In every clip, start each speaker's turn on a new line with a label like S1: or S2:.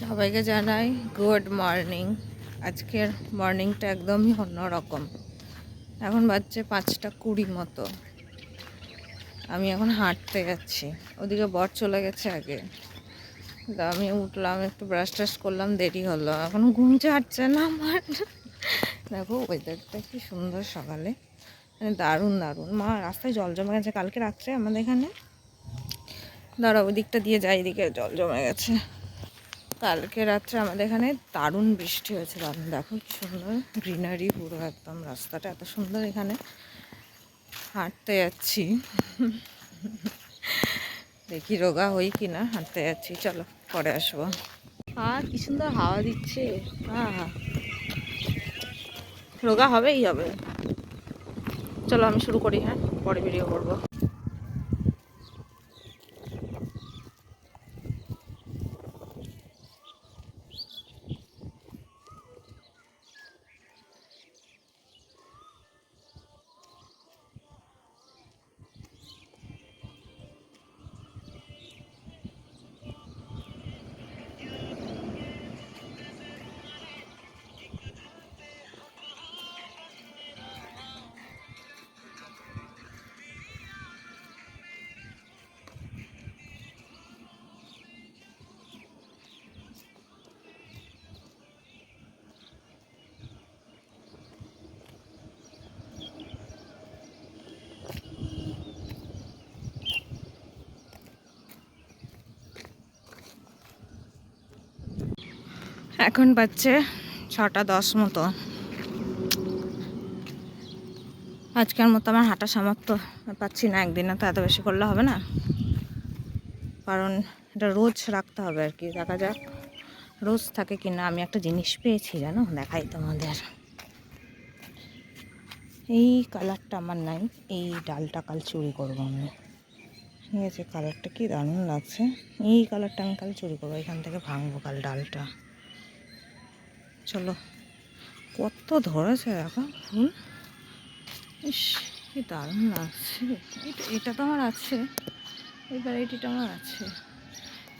S1: সবাইকে জানাই good morning. আজকের মর্নিংটা একদমই অন্যরকম। এখন বাজছে পাঁচটা কুড়ি মতো। আমি এখন হাঁটতে যাচ্ছি। ওদিকে বর চলে গেছে আগে। আমি উঠলাম, একটু ব্রাশ টাশ করলাম, দেরি হলো। এখন ঘুম চাটছে না আমার। দেখো ওয়েদারটা কি সুন্দর সকালে। মানে দারুণ দারুণ। মা, রাস্তায় জল জমে গেছে। কালকে রাত্রে আমাদের এখানে। দাঁড়া ওই দিকটা দিয়ে যাই, এদিকে জল জমে গেছে। কালকে রাত্রে আমাদের এখানে দারুণ বৃষ্টি হয়েছে দারুণ দেখো কি সুন্দর গ্রিনারি পুরো একদম রাস্তাটা এত সুন্দর এখানে। হাঁটতে যাচ্ছি। দেখি রোগা হই কি না হাঁটতে যাচ্ছি। চলো, পরে আসব। আর কি সুন্দর হাওয়া দিচ্ছে। রোগা হবেই হবে। চলো, আমি শুরু করি হ্যাঁ? পরে ভিডিও করব। এখন বাজছে ছটা দশ মতো। আজকের মতো আমার হাঁটা সামর্থ্য পাচ্ছি না একদিনে তো এত বেশি করলে হবে না। কারণ এটা রোজ রাখতে হবে আর কি, দেখা যাক রোজ থাকে কি না আমি একটা জিনিস পেয়েছি, জানো? দেখাই তোমাদের। এই কালারটা আমার নাই, এই ডালটা কাল চুরি করব আমি। ঠিক আছে, কালারটা কি দারুণ লাগছে। এই কালারটা আমি কাল চুরি করব, এখান থেকে ভাঙবো কাল ডালটা। চলো। কত ধরেছে এখন ফুল। ইস, কি দারুণ লাগছে। এটা এটা তো আমার আছে। এই ভ্যারাইটিটা আমার আছে।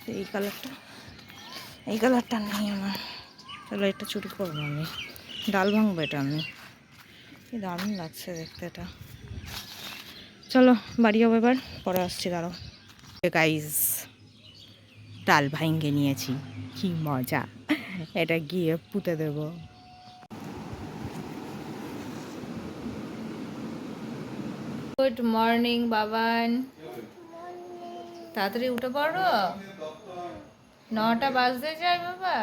S1: তো এই কালারটা এই কালারটা নেই আমার। চলো এটা চুরি করব আমি। ডাল ভাঙবো এটা আমি। কি দারুণ লাগছে দেখতে এটা। চলো, বাড়ি যাব এবার। পরে আসছি দাঁড়ো গাইজ ডাল ভাঙ্গে নিয়েছি। কি মজা। এটা গিয়ে পুঁতে দেব। Good morning Baban. তাড়াতাড়ি উঠে পড়ো। নটা বাজতে যায় বাবা।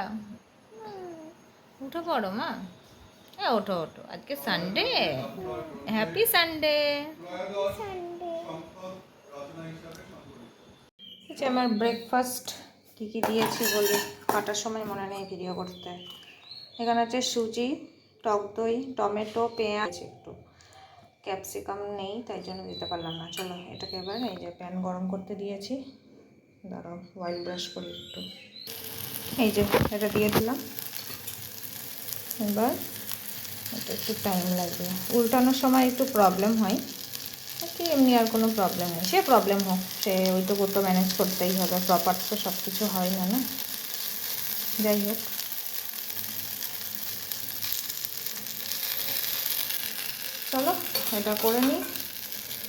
S1: উঠে পড়ো মা। হ্যাঁ ওঠো ওঠো। আজকে সানডে হ্যাপি সানডে আচ্ছা আমার ব্রেকফাস্ট কী কী দিয়েছি বলি কাটার সময় মনে নেই ভিডিও করতে। এখানে হচ্ছে সুজি, টক দই, টমেটো, পেঁয়াজ, একটু ক্যাপসিকাম নেই, তাই জন্য দিতে পারলাম না। চলো, এটাকে এবার এই যে প্যান গরম করতে দিয়েছি। দাঁড়াও অয়েল ব্রাশ করি একটু। এই যে, এটা দিয়ে দিলাম। এবার এটা একটু টাইম লাগবে। উল্টানোর সময় একটু প্রবলেম হয়। কি, এমনি আর কোনো প্রবলেম নেই। সে প্রবলেম হোক, সে ওইটুকু তো ম্যানেজ করতেই হবে প্রপার তো সব কিছু হয় না না? যাই হোক। চলো, এটা করে নিই।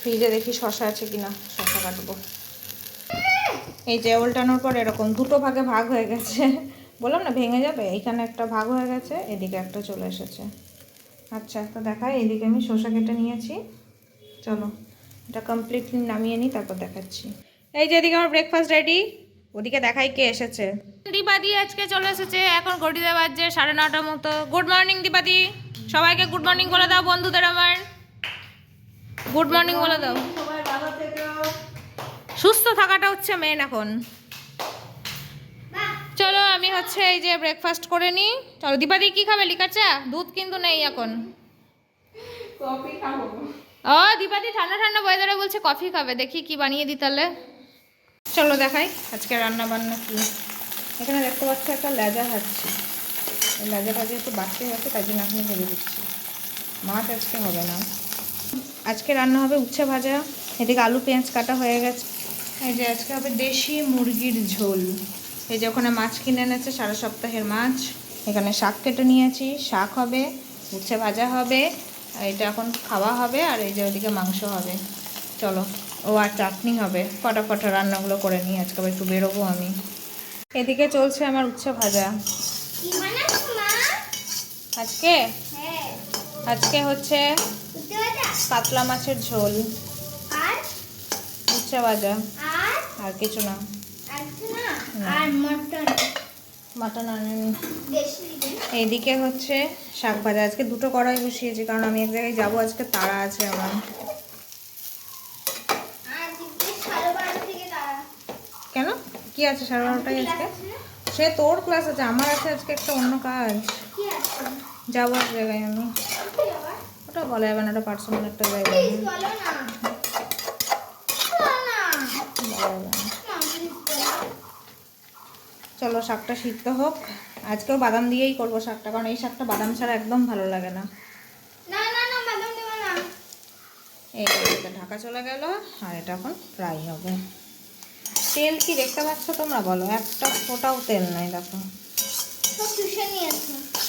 S1: ফ্রিজে দেখি শশা আছে কিনা, শশা কাটবো। এই যে উল্টানোর পর এরকম দুটো ভাগে ভাগ হয়ে গেছে। বললাম না, ভেঙে যাবে? এইখানে একটা ভাগ হয়ে গেছে, এদিকে একটা চলে এসেছে। আচ্ছা তো দেখায় এইদিকে আমি শসা কেটে নিয়েছি। চলো। এটা কমপ্লিটলি নামিয়ে নিই তারপর দেখাচ্ছি। এই যে এদিকে আমার ব্রেকফাস্ট রেডি ওদিকে দেখাই কে এসেছে। দীপাদি আজকে চলে এসেছে এখন ঘটিতে বাজছে সাড়ে নটার মতো। গুড মর্নিং দীপাদি। সবাইকে গুড মর্নিং বলে দাও বন্ধুদের আমার। গুড মর্নিং বলে দাও। সুস্থ থাকাটা হচ্ছে মেন এখন। চলো আমি হচ্ছে এই যে ব্রেকফাস্ট করে নিই। চলো দীপাদি কি খাবে? লিকার চা? দুধ কিন্তু নেই এখন।
S2: কফি খাব।
S1: ও, দীপাদি, ঠান্ডা ঠান্ডা ওয়েদারে বলছে কফি খাবে। দেখি কি বানিয়ে দিই তাহলে। চলো দেখাই আজকে রান্না বান্না কি। এখানে দেখতে পাচ্ছি একটা লেজা খাচ্ছি লেজা ভাজি একটু বাড়তে গেছে তাই জন্য এখন ভেবে দিচ্ছি। মাছ আজকে হবে না। আজকে রান্না হবে উচ্ছে ভাজা। এদিকে আলু, পেঁয়াজ কাটা হয়ে গেছে। এই যে আজকে হবে দেশি মুরগির ঝোল। এই যে ওখানে মাছ কিনে এনেছে, সারা সপ্তাহের মাছ। এখানে শাক কেটে নিয়েছি। শাক হবে, উচ্ছে ভাজা হবে। আর এটা এখন খাওয়া হবে আর এই যে ওদিকে মাংস হবে। চলো ও আর চাটনি হবে। ফটাফট রান্নাগুলো করে নিই আজকে আবার একটু বেরোবো আমি। এদিকে চলছে আমার উচ্ছে ভাজা। আজকে?
S2: হ্যাঁ।
S1: আজকে হচ্ছে কাতলা মাছের ঝোল। উচ্ছে ভাজা।
S2: আর?
S1: কিছু না।
S2: আর মটন।
S1: মাটন আনেনি। এইদিকে হচ্ছে শাক ভাজা। আজকে দুটো কড়াই বসিয়েছি কারণ আমি এক জায়গায় যাব আজকে তাড়া আছে আমার। কেন? কি আছে সাড়ে বারোটায় আজকে? সে তোর ক্লাস আছে আমার আছে আজকে একটা অন্য কাজ। যাব এক জায়গায় আমি। ওটা বলা যাবে না ওটা পার্সোনাল একটা জায়গা
S2: প্লিজ বলো না বলো না
S1: বলা যাবে না
S2: না প্লিজ বলো
S1: চলো শাকটা সিদ্ধ হোক। আজকেও বাদাম দিয়েই করব শাকটা কারণ এই শাকটা বাদাম ছাড়া একদম ভালো লাগে না। এই ঢাকা চলে গেল আর এটা এখন ফ্রাই হবে। তেল কি দেখতে পাচ্ছ তোমরা বলো? একটা ফোটাও তেল নাই দেখো।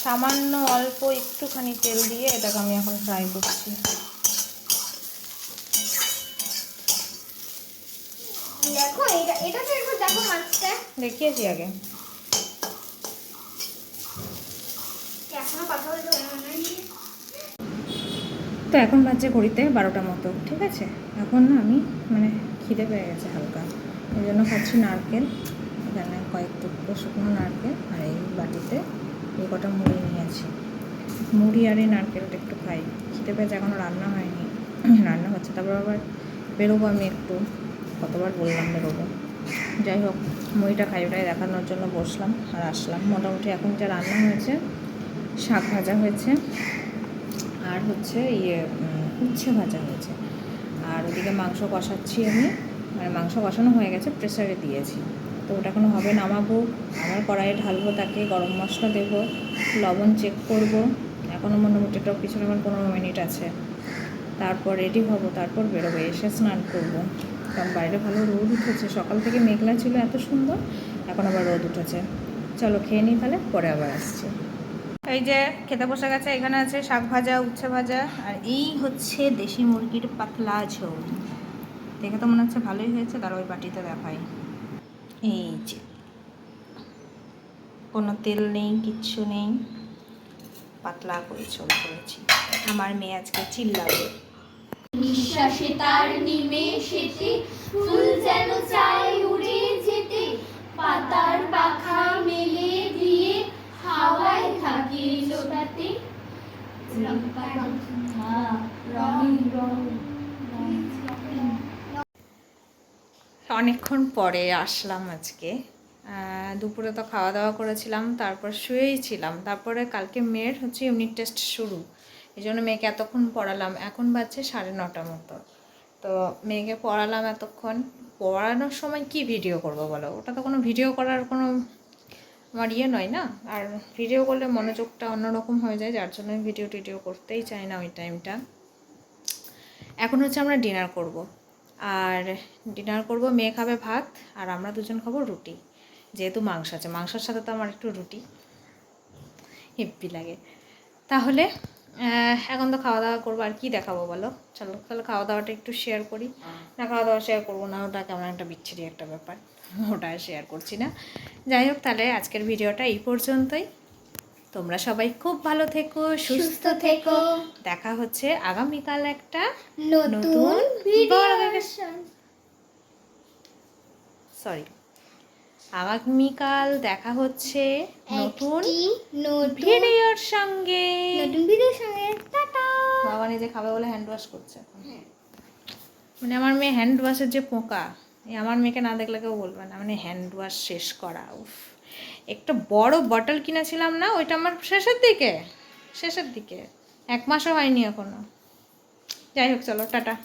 S1: সামান্য অল্প একটুখানি তেল দিয়ে এটাকে আমি এখন ফ্রাই করছি। দেখিয়েছি আগে
S2: এখনও কথা বলতে পারব না
S1: তো এখন বাজছে ঘড়িতে বারোটা মতো, ঠিক আছে? এখন আমি মানে খিদে পেয়ে গেছে হালকা। এই জন্য খাচ্ছি নারকেল, এখানে কয়েক টুকরো শুকনো নারকেল, আর এই বাটিতে এই কটা মুড়ি নিয়েছি। মুড়ি আর এই নারকেলটা একটু খাই। খিদে পেয়েছে এখনও রান্না হয়নি। রান্না হচ্ছে, তারপর আবার বেরোবো আমি একটু। কতবার বললাম বেরোবো। যাই হোক, মুড়িটা খাই, ওটাই দেখানোর জন্য বসলাম আর আসলাম। মোটামুটি এখন যা রান্না হয়েছে শাক ভাজা হয়েছে। আর হচ্ছে ইয়ে উচ্ছে ভাজা হয়েছে। আর ওদিকে মাংস কষাচ্ছি আমি। মানে মাংস কষানো হয়ে গেছে প্রেসারে দিয়েছি। তো ওটা এখনও হবে নামাবো। আবার কড়াইয়ে ঢালবো তাকে, গরম মশলা দেবো, লবণ চেক করব। এখনও মোটামুটি একটা পিছনে আমার পনেরো মিনিট আছে। তারপর রেডি হব, তারপর বেরোবো, এসে স্নান করব। কারণ বাইরে ভালো রোদ উঠেছে। সকাল থেকে মেঘলা ছিল, এত সুন্দর। এখন আবার রোদ উঠেছে। চলো খেয়ে নিই তাহলে, পরে আবার আসছি। এই যে খেতে বসে গেছে, এখানে আছে শাক ভাজা, উচ্ছে ভাজা, আর এই হচ্ছে দেশি মুরগির পাতলা ঝোল। দেখে তো মনে হচ্ছে ভালোই হয়েছে, তার ওই বাটিতে দেখাই। এই যে, কোনো তেল নেই, কিচ্ছু নেই, পাতলা করে ঝোল করেছি। আমার মেয়ে আজকে চিল্লাবে।
S2: নিঃশ্বাসে তার নিমেষেতে ফুল যেন চায় উড়ে যেতে, পাতার পাখা মেলে দিয়ে হাওয়ায়
S1: অনেকক্ষণ পরে আসলাম আজকে। দুপুরে তো খাওয়া দাওয়া করেছিলাম, তারপর শুয়েই ছিলাম। তারপরে কালকে মেয়ের হচ্ছে ইউনিট টেস্ট শুরু। এই জন্য মেয়েকে এতক্ষণ পড়ালাম। এখন বাজছে সাড়ে নটা মতো। তো মেয়েকে পড়ালাম এতক্ষণ। পড়ানোর সময় কি ভিডিও করব বলো? ওটা তো কোনো ভিডিও করার কোনো আমার ইয়ে নয় না? আর ভিডিও করলে মনোযোগটা অন্যরকম হয়ে যায়, যার জন্য ভিডিও টিডিও করতেই চাই না ওই টাইমটা এখন হচ্ছে আমরা ডিনার করব। আর ডিনার করব, মেয়ে খাবে ভাত, আর আমরা দুজন খাব রুটি। যেহেতু মাংস আছে, মাংসের সাথে তো আমার একটু রুটি। হেব্বি লাগে। তাহলে এখন তো খাওয়া দাওয়া করব, আর কি দেখাবো বলো? চলো, তাহলে খাওয়া দাওয়াটা একটু শেয়ার করি। না খাওয়া দাওয়া শেয়ার করব না, ওটা কেমন একটা বিচ্ছিরি একটা ব্যাপার। ওটা শেয়ার করছি না। যাই হোক তাহলে আজকের ভিডিওটা এই পর্যন্তই। তোমরা সবাই খুব ভালো থেকো সুস্থ থেকো। দেখা হচ্ছে আগামীকাল একটা
S2: নতুন সরি
S1: আগামীকাল দেখা হচ্ছে নতুন
S2: নতুন
S1: ভিডিওর সঙ্গে।
S2: নতুন ভিডিওর সঙ্গে। টাটা।
S1: বাবা নিজে খাবে বলে হ্যান্ড ওয়াশ করছে এখন। মানে আমার মেয়ে হ্যান্ড ওয়াশের যে পোকা। আমার মেয়েকে না দেখলে কেউ বলবে না। মানে হ্যান্ড ওয়াশ শেষ করা, উফ। একটা বড় বটল কিনেছিলাম না, ওইটা আমার শেষের দিকে শেষের দিকে। এক মাসও হয়নি এখনও যাই হোক, চলো, টাটা।